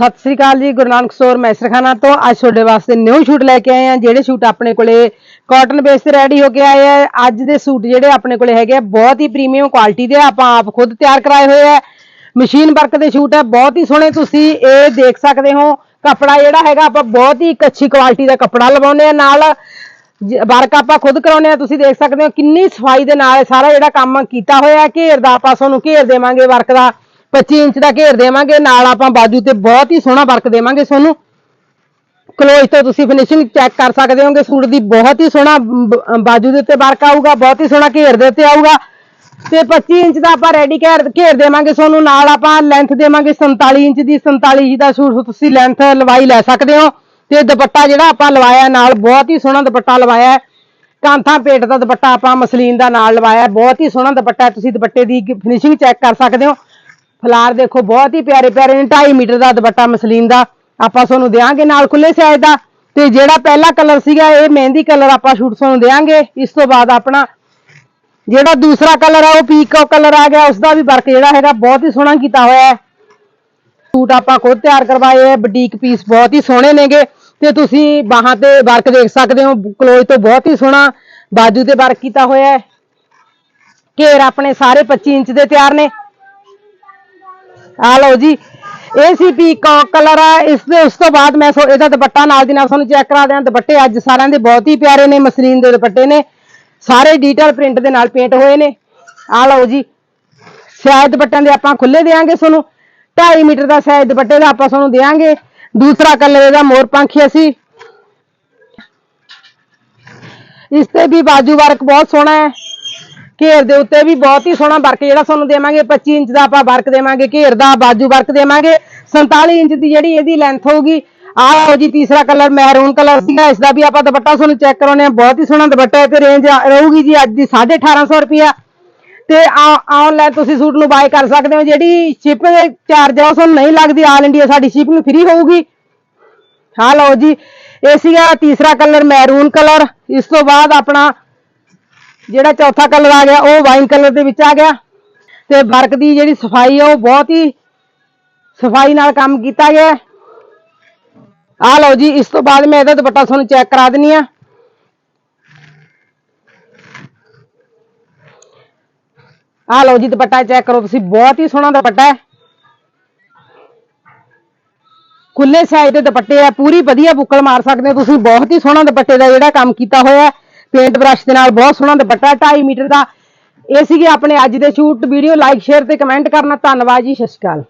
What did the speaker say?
ਸਤਿ ਸ੍ਰੀ ਅਕਾਲ ਜੀ, ਗੁਰੂ ਨਾਨਕ ਸਟੋਰ ਮੈਸਰਖਾਨਾ ਤੋਂ। ਅੱਜ ਤੁਹਾਡੇ ਵਾਸਤੇ ਨਿਊ ਸ਼ੂਟ ਲੈ ਕੇ ਆਏ ਆ ਜਿਹੜੇ ਸ਼ੂਟ ਆਪਣੇ ਕੋਲੇ ਕਾਟਨ ਬੇਸ ਤੇ ਰੈਡੀ ਹੋ ਕੇ ਆਏ ਆ, ਅੱਜ ਦੇ ਸੂਟ ਜਿਹੜੇ ਆਪਣੇ ਕੋਲੇ ਹੈਗੇ ਆ, ਬਹੁਤ ਹੀ ਪ੍ਰੀਮੀਅਮ ਕੁਆਲਿਟੀ ਦੇ ਆਪਾਂ ਆਪ ਖੁਦ ਤਿਆਰ ਕਰਾਏ ਹੋਏ ਆ। ਮਸ਼ੀਨ ਵਰਕ ਦੇ ਸ਼ੂਟ ਹੈ ਬਹੁਤ ਹੀ ਸੋਹਣੇ ਤੁਸੀਂ ਇਹ ਦੇਖ ਸਕਦੇ ਹੋ। ਕੱਪੜਾ ਜਿਹੜਾ ਹੈਗਾ, ਆਪਾਂ ਬਹੁਤ ਹੀ ਇੱਕ ਅੱਛੀ ਕੁਆਲਿਟੀ ਦਾ ਕੱਪੜਾ ਲਵਾਉਂਦੇ ਆ ਨਾਲ। ਵਰਕ ਆਪਾਂ ਖੁਦ ਕਰਾਉਂਦੇ ਆ ਤੁਸੀਂ ਦੇਖ ਸਕਦੇ ਹੋ ਕਿੰਨੀ ਸਫ਼ਾਈ ਦੇ ਨਾਲ ਇਹ ਸਾਰਾ ਜਿਹੜਾ ਕੰਮ ਕੀਤਾ ਹੋਇਆ। ਘੇਰ ਦਾ ਆਪਾਂ ਤੁਹਾਨੂੰ ਘੇਰ ਦੇਵਾਂਗੇ ਵਰਕ ਦਾ। 25 ਇੰਚ ਦਾ ਘੇਰ ਦੇਵਾਂਗੇ, ਨਾਲ ਆਪਾਂ ਬਾਜੂ ਤੇ ਬਹੁਤ ਹੀ ਸੋਹਣਾ ਵਰਕ ਦੇਵਾਂਗੇ ਤੁਹਾਨੂੰ ਕਲੋਜ਼ ਤੋਂ ਤੁਸੀਂ ਫਿਨਿਸ਼ਿੰਗ ਚੈੱਕ ਕਰ ਸਕਦੇ ਹੋਗੇ, ਸੂਟ ਦੀ ਬਹੁਤ ਹੀ ਸੋਹਣਾ ਬਾਜੂ ਦੇ ਉੱਤੇ ਵਰਕ ਆਊਗਾ, ਬਹੁਤ ਹੀ ਸੋਹਣਾ ਘੇਰ ਦੇ ਉੱਤੇ ਆਊਗਾ। ਤੇ 25 ਇੰਚ ਦਾ ਆਪਾਂ ਰੈਡੀ ਘੇਰ ਘੇਰ ਦੇਵਾਂਗੇ ਤੁਹਾਨੂੰ ਨਾਲ ਆਪਾਂ ਲੈਂਥ ਦੇਵਾਂਗੇ 47 ਇੰਚ ਦੀ 47 ਇੰਚ ਦਾ ਸੂਟ ਤੁਸੀਂ ਲੈਂਥ ਲਵਾਈ ਲੈ ਸਕਦੇ ਹੋ। ਤੇ ਦੁਪੱਟਾ ਜਿਹੜਾ ਆਪਾਂ ਲਵਾਇਆ ਨਾਲ, ਬਹੁਤ ਹੀ ਸੋਹਣਾ ਦੁਪੱਟਾ ਲਵਾਇਆ ਹੈ। ਕਾਂਥਾ ਪੇਟ ਦਾ ਦੁਪੱਟਾ ਆਪਾਂ ਮਸਲੀਨ ਦਾ ਨਾਲ ਲਵਾਇਆ ਬਹੁਤ ਹੀ ਸੋਹਣਾ ਦੁਪੱਟਾ ਤੁਸੀਂ ਦੁਪੱਟੇ ਦੀ ਫਿਨਿਸ਼ਿੰਗ ਚੈੱਕ ਕਰ ਸਕਦੇ ਹੋ। ਫਲਾਰ ਦੇਖੋ, ਬਹੁਤ ਹੀ ਪਿਆਰੇ ਪਿਆਰੇ ਨੇ 2.5 ਮੀਟਰ ਦਾ ਦੁਪੱਟਾ ਮਸਲੀਨ ਦਾ। ਆਪਾਂ ਤੁਹਾਨੂੰ ਦੇਵਾਂਗੇ ਨਾਲ ਖੁੱਲੇ ਸਾਈਜ਼ ਦਾ। ਤੇ ਜਿਹੜਾ ਪਹਿਲਾ ਕਲਰ ਸੀਗਾ, ਇਹ ਮਹਿੰਦੀ ਕਲਰ ਆਪਾਂ ਸ਼ੂਟ ਤੁਹਾਨੂੰ ਦੇਵਾਂਗੇ ਇਸ ਤੋਂ ਬਾਅਦ ਆਪਣਾ ਜਿਹੜਾ ਦੂਸਰਾ ਕਲਰ ਹੈ ਉਹ ਪੀਕੋ ਕਲਰ ਆ ਗਿਆ। ਉਸ ਦਾ ਵੀ ਵਰਕ ਜਿਹੜਾ ਹੈਗਾ, ਬਹੁਤ ਹੀ ਸੋਹਣਾ ਕੀਤਾ ਹੋਇਆ ਹੈ। ਸੂਟ ਆਪਾਂ ਖੁਦ ਤਿਆਰ ਕਰਵਾਏ ਹੈ, ਬੁਟੀਕ ਪੀਸ ਬਹੁਤ ਹੀ ਸੋਹਣੇ ਨੇਗੇ। ਤੇ ਤੁਸੀਂ ਬਾਹਾਂ ਤੇ ਵਰਕ ਦੇਖ ਸਕਦੇ ਹੋ, ਕਲੋਜ਼ ਤੋਂ ਬਹੁਤ ਹੀ ਸੋਹਣਾ, ਬਾਜੂ ਤੇ ਵਰਕ ਕੀਤਾ ਹੋਇਆ ਹੈ। ਘੇਰ ਆਪਣੇ ਸਾਰੇ 25 ਇੰਚ ਦੇ ਤਿਆਰ ਨੇ। ਆ ਲਓ ਜੀ, ਇਹ ਸੀ ਪੀਕੌਕ ਕਲਰ ਆ, ਇਸ ਦੇ, ਉਸ ਤੋਂ ਬਾਅਦ ਮੈਂ ਸੋ- ਇਹਦਾ ਦੁਪੱਟਾ ਨਾਲ ਦੀ ਨਾਲ ਤੁਹਾਨੂੰ ਚੈੱਕ ਕਰਾ ਦਿਆਂ, ਦੁਪੱਟੇ ਅੱਜ ਸਾਰਿਆਂ ਦੇ ਬਹੁਤ ਹੀ ਪਿਆਰੇ ਨੇ, ਮਸਲੀਨ ਦੇ ਦੁਪੱਟੇ ਨੇ, ਸਾਰੇ ਡਿਟੇਲ ਪ੍ਰਿੰਟ ਦੇ ਨਾਲ ਪੇਂਟ ਹੋਏ ਨੇ। ਆ ਲਓ ਜੀ ਸਾਈਜ਼ ਦੁਪੱਟਿਆਂ ਦੇ ਆਪਾਂ ਖੁੱਲੇ ਦੇਾਂਗੇ ਤੁਹਾਨੂੰ 2.5 ਮੀਟਰ ਦਾ ਸਾਈਜ਼ ਦੁਪੱਟੇ ਦਾ ਆਪਾਂ ਤੁਹਾਨੂੰ ਦੇਾਂਗੇ ਦੂਸਰਾ ਕਲਰ ਇਹਦਾ ਮੋਰ ਪੰਖੀ ਅਸੀਂ ਇਸ ਤੇ ਵੀ ਬਾਜੂ ਵਰਕ ਬਹੁਤ ਸੋਹਣਾ ਹੈ। ਘੇਰ ਦੇ ਉੱਤੇ ਵੀ ਬਹੁਤ ਹੀ ਸੋਹਣਾ ਵਰਕ ਜਿਹੜਾ ਤੁਹਾਨੂੰ ਦੇਵਾਂਗੇ 25 ਇੰਚ ਦਾ ਆਪਾਂ ਵਰਕ ਦੇਵਾਂਗੇ, ਘੇਰ ਦਾ, ਬਾਜੂ ਵਰਕ ਦੇਵਾਂਗੇ 47 ਇੰਚ ਦੀ ਜਿਹੜੀ ਇਹਦੀ ਲੈਂਥ ਹੋਊਗੀ, ਆਹ ਲਓ ਜੀ ਤੀਸਰਾ ਕਲਰ ਮਹਿਰੂਨ ਕਲਰ ਸੀਗਾ, ਇਸ ਦਾ ਵੀ ਆਪਾਂ ਦੁਪੱਟਾ ਤੁਹਾਨੂੰ ਚੈੱਕ ਕਰਾਉਣੇ ਆ ਬਹੁਤ ਹੀ ਸੋਹਣਾ ਦੁਪੱਟਾ ਹੈ ਤੇ ਰੇਂਜ ਰਹੂਗੀ ਜੀ ਅੱਜ ਦੀ 1850 ਰੁਪਿਆ ਤੇ ਆਨਲਾਈਨ ਤੁਸੀਂ ਸੂਟ ਨੂੰ ਬਾਏ ਕਰ ਸਕਦੇ ਹੋ, ਜਿਹੜੀ ਸ਼ਿਪਿੰਗ ਚਾਰਜ ਆ, ਉਹ ਤੁਹਾਨੂੰ ਨਹੀਂ ਲੱਗਦੀ ਆਲ ਇੰਡੀਆ ਸਾਡੀ ਸ਼ਿਪਿੰਗ ਫ੍ਰੀ ਹੋਊਗੀ। ਹਾਂ ਲਓ ਜੀ, ਇਹ ਸੀਗਾ ਤੀਸਰਾ ਕਲਰ ਮੈਰੂਨ ਕਲਰ ਇਸ ਤੋਂ ਬਾਅਦ ਆਪਣਾ ਜਿਹੜਾ ਚੌਥਾ ਕਲਰ ਆ ਗਿਆ, ਉਹ ਵਾਈਨ ਕਲਰ ਦੇ ਵਿੱਚ ਆ ਗਿਆ। ਤੇ ਵਰਕ ਦੀ ਜਿਹੜੀ ਸਫ਼ਾਈ ਆ, ਉਹ ਬਹੁਤ ਹੀ ਸਫ਼ਾਈ ਨਾਲ ਕੰਮ ਕੀਤਾ ਗਿਆ ਆ ਲਓ ਜੀ, ਇਸ ਤੋਂ ਬਾਅਦ ਮੈਂ ਇਹਦਾ ਦੁਪੱਟਾ ਤੁਹਾਨੂੰ ਚੈੱਕ ਕਰਾ ਦਿੰਨੀ ਆ ਆ ਲਓ ਜੀ, ਦੁਪੱਟਾ ਚੈੱਕ ਕਰੋ ਤੁਸੀਂ, ਬਹੁਤ ਹੀ ਸੋਹਣਾ ਦੁਪੱਟਾ ਹੈ। ਖੁੱਲੇ ਸਾਈਜ਼ ਦੇ ਦੁਪੱਟੇ ਆ, ਪੂਰੀ ਵਧੀਆ ਬੁੱਕਲ ਮਾਰ ਸਕਦੇ ਹੋ ਤੁਸੀਂ, ਬਹੁਤ ਹੀ ਸੋਹਣਾ ਦੁਪੱਟੇ ਦਾ ਜਿਹੜਾ ਕੰਮ ਕੀਤਾ ਹੋਇਆ ਪੇਂਟ ਬ੍ਰਸ਼ ਦੇ ਨਾਲ ਬਹੁਤ ਸੋਹਣਾ ਦੁਪੱਟਾ 2.5 ਮੀਟਰ ਦਾ। ਇਹ ਸੀਗੇ ਆਪਣੇ ਅੱਜ ਦੇ ਸ਼ੂਟ। ਵੀਡੀਓ ਲਾਈਕ, ਸ਼ੇਅਰ ਤੇ ਕਮੈਂਟ ਕਰਨਾ। ਧੰਨਵਾਦ ਜੀ, ਸਤਿ ਸ਼੍ਰੀ ਅਕਾਲ।